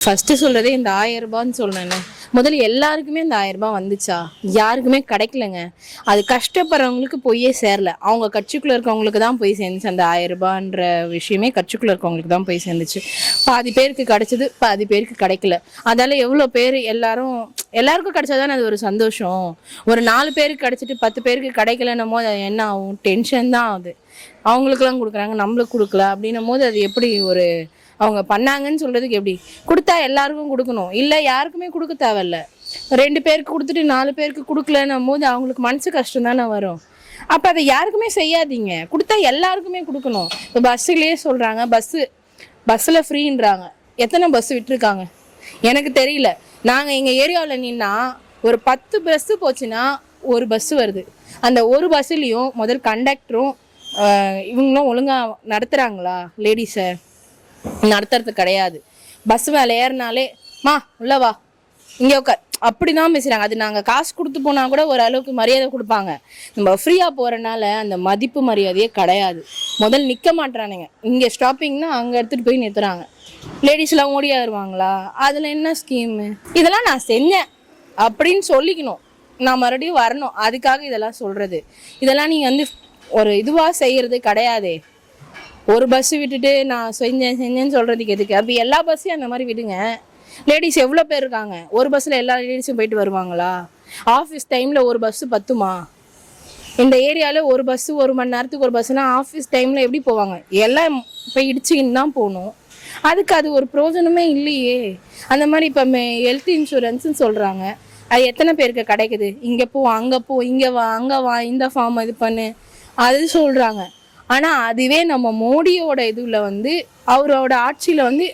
First சொல்றதே இந்த ஆயிரம் ரூபான்னு சொல்றேன்னு முதல்ல எல்லாருக்குமே இந்த ஆயிரம் ரூபாய் வந்துச்சா? யாருக்குமே கிடைக்கலங்க. அது கஷ்டப்படுறவங்களுக்கு போயே சேரல. அவங்க கட்சிக்குள்ள இருக்கவங்களுக்கு தான் போய் சேர்ந்துச்சு அந்த ஆயிரம் ரூபான்ற விஷயமே கட்சிக்குள்ள இருக்கவங்களுக்கு தான் போய் சேர்ந்துச்சு. பாதி பேருக்கு கிடைச்சது பாதி பேருக்கு கிடைக்கல. அதால எவ்வளோ பேர் எல்லாரும் எல்லாருக்கும் கிடைச்சாதானே அது ஒரு சந்தோஷம். ஒரு நாலு பேருக்கு கிடைச்சிட்டு பத்து பேருக்கு கிடைக்கலன்னும் போது அது என்ன ஆகும்? டென்ஷன் தான் ஆகுது அவங்களுக்குலாம் கொடுக்குறாங்க நம்மளுக்கு கொடுக்கல அப்படின்னும் போது அது எப்படி ஒரு அவங்க பண்ணாங்கன்னு சொல்றதுக்கு எப்படி? கொடுத்தா எல்லாருக்கும் கொடுக்கணும். இல்லை யாருக்குமே கொடுக்க தேவையில்ல. ரெண்டு பேருக்கு கொடுத்துட்டு நாலு பேருக்கு கொடுக்கலன்னும் போது அவங்களுக்கு மனசு கஷ்டம் தானே வரும். அப்போ அதை யாருக்குமே செய்யாதீங்க. கொடுத்தா எல்லாருக்குமே கொடுக்கணும். இப்போ பஸ்ஸுலேயே சொல்கிறாங்க பஸ்ஸு பஸ்ஸில் ஃப்ரீன்றாங்க. எத்தனை பஸ் விட்டுருக்காங்க? எனக்கு தெரியல. நாங்கள் எங்கள் ஏரியாவில் நின்னா ஒரு பத்து பஸ்ஸு போச்சுன்னா ஒரு பஸ் வருது. அந்த ஒரு பஸ்ஸுலேயும் முதல் கண்டக்டரும் இவங்களும் ஒழுங்காக நடத்துகிறாங்களா லேடிஸை நடத்துறது கிடையாது. பஸ் மேலே ஏறினாலே மா உள்ள வா. இங்கே உட்கார் அப்படி தான் பேசுகிறாங்க அது நாங்கள் காசு கொடுத்து போனால் கூட ஒரு அளவுக்கு மரியாதை கொடுப்பாங்க. நம்ம ஃப்ரீயாக போகிறனால அந்த மதிப்பு மரியாதையே கிடையாது. முதல் நிற்க மாட்றானுங்க. இங்கே ஸ்டாப்பிங்னா அங்கே எடுத்துகிட்டு போய் நிறுத்துறாங்க. லேடிஸ்லாம் ஓடியா வருவாங்களா அதில் என்ன ஸ்கீமு இதெல்லாம் நான் செஞ்சேன் அப்படின்னு சொல்லிக்கணும். நான் மறுபடியும் வரணும். அதுக்காக இதெல்லாம் சொல்கிறது இதெல்லாம் நீங்கள் வந்து ஒரு இதுவாக செய்கிறது கிடையாதே. ஒரு பஸ் விட்டுட்டு நான் செஞ்சேன் செஞ்சேன்னு சொல்கிறதுக்கு எதுக்கு? அப்படி எல்லா பஸ்ஸையும் அந்த மாதிரி விடுங்க. லேடிஸ் எவ்வளோ பேர் இருக்காங்க? ஒரு பஸ்ஸில் எல்லா லேடிஸும் போயிட்டு வருவாங்களா? ஆஃபீஸ் டைமில் ஒரு பஸ்ஸு பத்துமா? இந்த ஏரியாவில் ஒரு பஸ்ஸு ஒரு மணி நேரத்துக்கு ஒரு பஸ்ஸுனால் ஆஃபீஸ் டைமில் எப்படி போவாங்க? எல்லாம் போய் இடிச்சுக்கின்னு தான் போகணும். அதுக்கு அது ஒரு பிரயோஜனமே இல்லையே. அந்த மாதிரி இப்போ ஹெல்த் இன்சூரன்ஸ்னு சொல்கிறாங்க அது எத்தனை பேருக்கு கிடைக்குது? இங்கே போ அங்கே போ இங்கே வா அங்கே வா இந்த ஃபார்ம் இது பண்ணு. அது சொல்கிறாங்க ஆனால் அதுவே நம்ம மோடியோட இதில் வந்து அவரோட ஆட்சியில் வந்து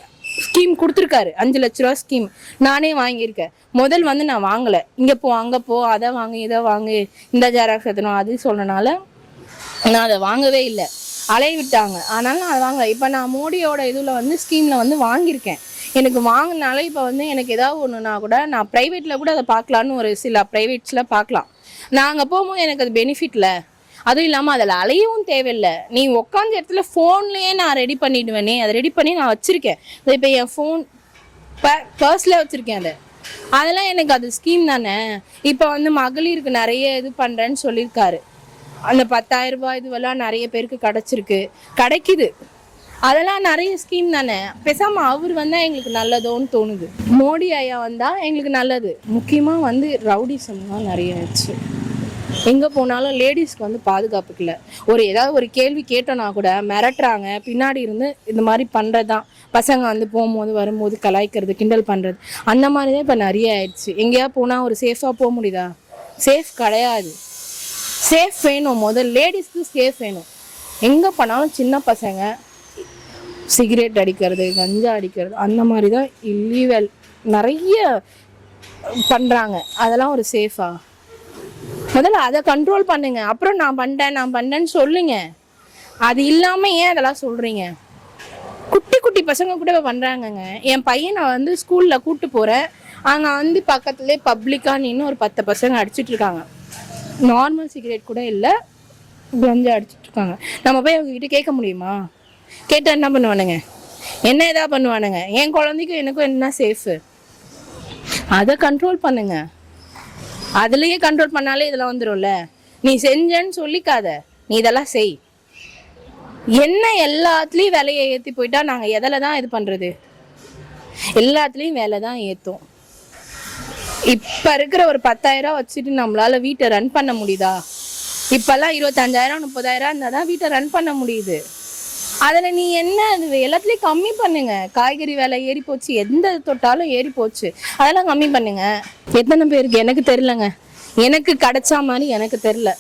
ஸ்கீம் கொடுத்துருக்காரு. அஞ்சு லட்ச ரூபா ஸ்கீம் நானே வாங்கியிருக்கேன். முதல் வந்து நான் வாங்கலை. இங்கே போ அங்கே போ அதை வாங்கு இதை வாங்கு இந்த ஜெராக்ஸ் எத்தனும் அது சொன்னனால நான் அதை வாங்கவே இல்லை. அலைய விட்டாங்க ஆனாலும் நான் அதை வாங்கலை. இப்போ நான் மோடியோட இதில் வந்து ஸ்கீமில் வந்து வாங்கியிருக்கேன். எனக்கு வாங்கினால இப்போ வந்து எனக்கு ஏதாவது ஒன்றுனா கூட நான் ப்ரைவேட்டில் கூட அதை பார்க்கலான்னு ஒரு சில ப்ரைவேட்ஸில் பார்க்கலாம். நான் அங்கே போகும்போது எனக்கு அது பெனிஃபிட்ல அதுவும் இல்லாமல் அதில் அலையவும் தேவையில்லை. நீ உட்காந்த இடத்துல ஃபோன்லேயே நான் ரெடி பண்ணிடுவேனே. அதை ரெடி பண்ணி நான் வச்சுருக்கேன். இப்போ என் ஃபோன் பர்ஸில் வச்சுருக்கேன் அதை. அதெல்லாம் எனக்கு அது ஸ்கீம் தானே. இப்போ வந்து மகளிருக்கு நிறைய இது பண்ணுறேன்னு சொல்லியிருக்காரு. அந்த பத்தாயிரம் ரூபாய் இதுவெல்லாம் நிறைய பேருக்கு கிடச்சிருக்கு. கிடைக்குது. அதெல்லாம் நிறைய ஸ்கீம் தானே. பேசாமல் அவர் வந்தால் எங்களுக்கு நல்லதோன்னு தோணுது. மோடி ஐயா வந்தால் எங்களுக்கு நல்லது. முக்கியமாக வந்து ரவுடிசம் தான் நிறைய ஆச்சு எங்கே போனாலும் லேடிஸ்க்கு வந்து பாதுகாப்புக்கு இல்லை ஒரு ஏதாவது ஒரு கேள்வி கேட்டோன்னா கூட மிரட்டுறாங்க. பின்னாடி இருந்து இந்த மாதிரி பண்ணுறது தான் பசங்க வந்து போகும்போது வரும்போது கலாய்க்கிறது கிண்டல் பண்ணுறது அந்த மாதிரி தான் இப்போ நிறைய ஆயிடுச்சு. எங்கேயா போனால் ஒரு சேஃபாக போக முடியுதா? சேஃப் கிடையாது. சேஃப் வேணும். முதல் லேடிஸ்க்கு சேஃப் வேணும். எங்கே போனாலும் சின்ன பசங்க சிகரெட் அடிக்கிறது கஞ்சா அடிக்கிறது அந்த மாதிரி தான் இல்லீவல் நிறைய பண்ணுறாங்க அதெல்லாம் ஒரு சேஃபா முதல்ல அதை கண்ட்ரோல் பண்ணுங்க. அப்புறம் நான் பண்ணிட்டேன் நான் பண்ணேன்னு சொல்லுங்க. அது இல்லாமல் ஏன் அதெல்லாம் சொல்கிறீங்க குட்டி குட்டி பசங்க கூட இப்போ பண்ணுறாங்கங்க என் பையனை வந்து ஸ்கூலில் கூப்பிட்டு போகிறேன் அங்கே வந்து பக்கத்துலேயே பப்ளிக்காக நின்று ஒரு பத்து பசங்க அடிச்சுட்டு இருக்காங்க. நார்மல் சிகரெட் கூட இல்லை. கஞ்சா அடிச்சுட்டு இருக்காங்க. நம்ம போய் அவங்க கிட்ட கேட்க முடியுமா? கேட்டால் என்ன பண்ணுவானுங்க? என்ன எதா பண்ணுவானுங்க? என் குழந்தைக்கும் எனக்கும் என்ன சேஃபு அதை கண்ட்ரோல் பண்ணுங்க. அதுலயே கண்ட்ரோல் பண்ணாலே இதெல்லாம் வந்துடும்ல நீ செஞ்சேன்னு சொல்லிக்காத. நீ இதெல்லாம் செய். என்ன எல்லாத்துலேயும் விலையை ஏற்றி போயிட்டா நாங்கள் எதில் தான் இது பண்ணுறது எல்லாத்துலேயும் வேலை தான் ஏற்றும் இப்போ இருக்கிற ஒரு பத்தாயிரம் வச்சுட்டு நம்மளால வீட்டை ரன் பண்ண முடியுதா? இப்போல்லாம் இருபத்தஞ்சாயிரம் முப்பதாயிரம் இருந்தால் தான் வீட்டை ரன் பண்ண முடியுது. அதில் நீ என்ன அது எல்லாத்துலேயும் கம்மி பண்ணுங்க. காய்கறி விலை ஏறி போச்சு. எந்த தொட்டாலும் ஏறி போச்சு. அதெல்லாம் கம்மி பண்ணுங்க. எத்தனை பேருக்கு? எனக்கு தெரிலங்க எனக்கு கிடைச்சா மாதிரி எனக்கு தெரில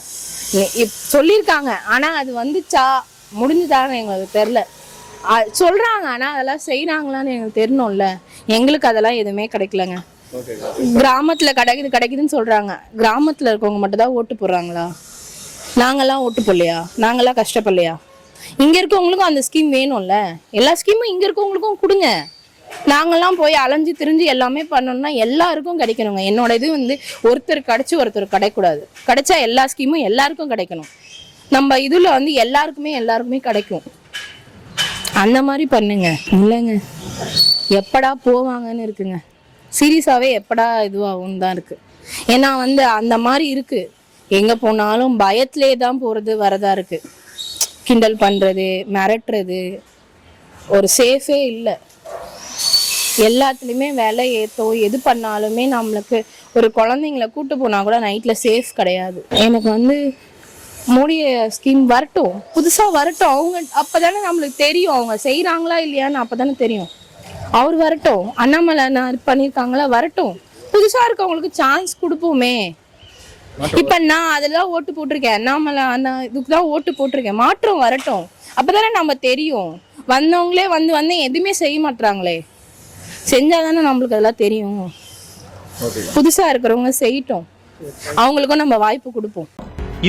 சொல்லியிருக்காங்க. ஆனால் அது வந்துச்சா? முடிஞ்சுதான்னு எங்களுக்கு தெரில சொல்றாங்க. ஆனால் அதெல்லாம் செய்கிறாங்களான்னு எங்களுக்கு தெரியணும்ல. எங்களுக்கு அதெல்லாம் எதுவுமே கிடைக்கலங்க. கிராமத்துல கிடைக்குது கிடைக்குதுன்னு சொல்றாங்க. கிராமத்துல இருக்கவங்க மட்டும் தான் ஓட்டு போடுறாங்களா? நாங்கெல்லாம் ஓட்டு போடலையா? நாங்கெல்லாம் கஷ்டப்படலையா? இங்க இருக்கவங்களுக்கும் அந்த ஸ்கீம் வேணும்ல. எல்லா ஸ்கீமும் இங்க இருக்கவங்களுக்கும் கொடுங்க. நாங்கெல்லாம் போய் அலைஞ்சு திரிஞ்சு எல்லாமே பண்ணோம்னா எல்லாருக்கும் கிடைக்கணுங்க. என்னோட இது வந்து ஒருத்தர் கிடைச்சு ஒருத்தர் கிடைக்கூடாது கிடைச்சா எல்லா ஸ்கீமும் எல்லாருக்கும் கிடைக்கணும். நம்ம இதுல வந்து எல்லாருக்குமே எல்லாருக்குமே கிடைக்கும். அந்த மாதிரி பண்ணுங்க. இல்லைங்க. எப்படா போவாங்கன்னு இருக்குங்க. சீரியஸாகவே எப்படா இதுவாகும் தான் இருக்கு. ஏன்னா வந்து அந்த மாதிரி இருக்கு. எங்கே போனாலும் பயத்திலே தான் போகிறது வரதா இருக்கு. கிண்டல் பண்ணுறது மிரட்டுறது ஒரு சேஃபே இல்லை. எல்லாத்துலேயுமே விலை ஏற்றோ எது பண்ணாலுமே நம்மளுக்கு ஒரு குழந்தைங்கள கூட்டு போனால் கூட நைட்டில் சேஃப் கிடையாது. எனக்கு வந்து மோடிய ஸ்கீம் வரட்டும். புதுசாக வரட்டும். அவங்க அப்போ தானே நம்மளுக்கு தெரியும். அவங்க செய்கிறாங்களா இல்லையான்னு அப்போ தானே தெரியும். அவர் வரட்டும். அண்ணாமலை நான் பண்ணியிருக்காங்களா வரட்டும். புதுசாக இருக்கவங்களுக்கு சான்ஸ் கொடுப்போமே. இப்போ நான் அதெல்லாம் ஓட்டு போட்டிருக்கேன். அண்ணாமலை அண்ணா இதுக்கு தான் ஓட்டு போட்டிருக்கேன். மாற்றம் வரட்டும். அப்போதானே நம்ம தெரியும். வந்தவங்களே வந்து வந்து எதுவுமே செய்ய மாட்றாங்களே. செஞ்சாதானே நம்மளுக்கு அதெல்லாம் தெரியும். புதுசாக இருக்கிறவங்க செய்யட்டும். அவங்களுக்கும் நம்ம வாய்ப்பு கொடுப்போம்.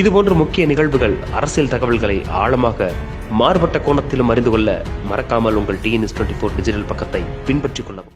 இதுபோன்ற முக்கிய நிகழ்வுகள் அரசியல் தகவல்களை ஆழமாக மாறுபட்ட கோணத்திலும் அறிந்து கொள்ள மறக்காமல் உங்கள் டிஎன்எஸ் டுவெண்ட்டி ஃபோர் டிஜிட்டல் பக்கத்தை பின்பற்றிக் கொள்ளவும்.